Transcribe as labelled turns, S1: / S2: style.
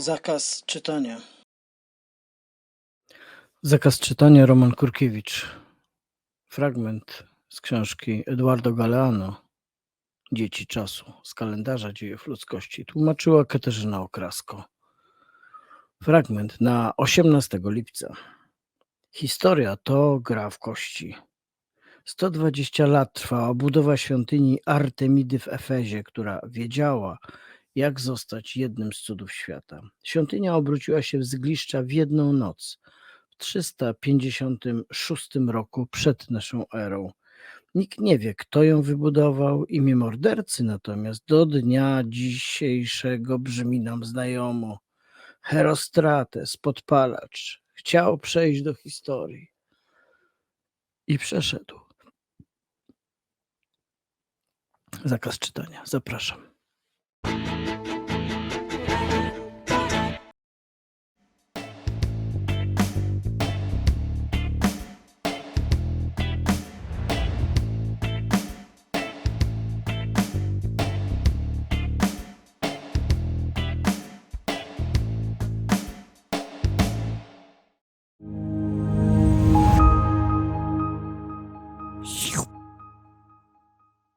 S1: Zakaz czytania.
S2: Zakaz czytania Roman Kurkiewicz. Fragment z książki Eduardo Galeano Dzieci czasu z kalendarza dziejów ludzkości tłumaczyła Katarzyna Okrasko. Fragment na 18 lipca. Historia to gra w kości. 120 lat trwała budowa świątyni Artemidy w Efezie, która wiedziała, jak zostać jednym z cudów świata. Świątynia obróciła się w zgliszcza w jedną noc, w 356 roku przed naszą erą. Nikt nie wie, kto ją wybudował, imię mordercy natomiast do dnia dzisiejszego brzmi nam znajomo. Herostrates, podpalacz, chciał przejść do historii i przeszedł. Zakaz czytania. Zapraszam. シュッ。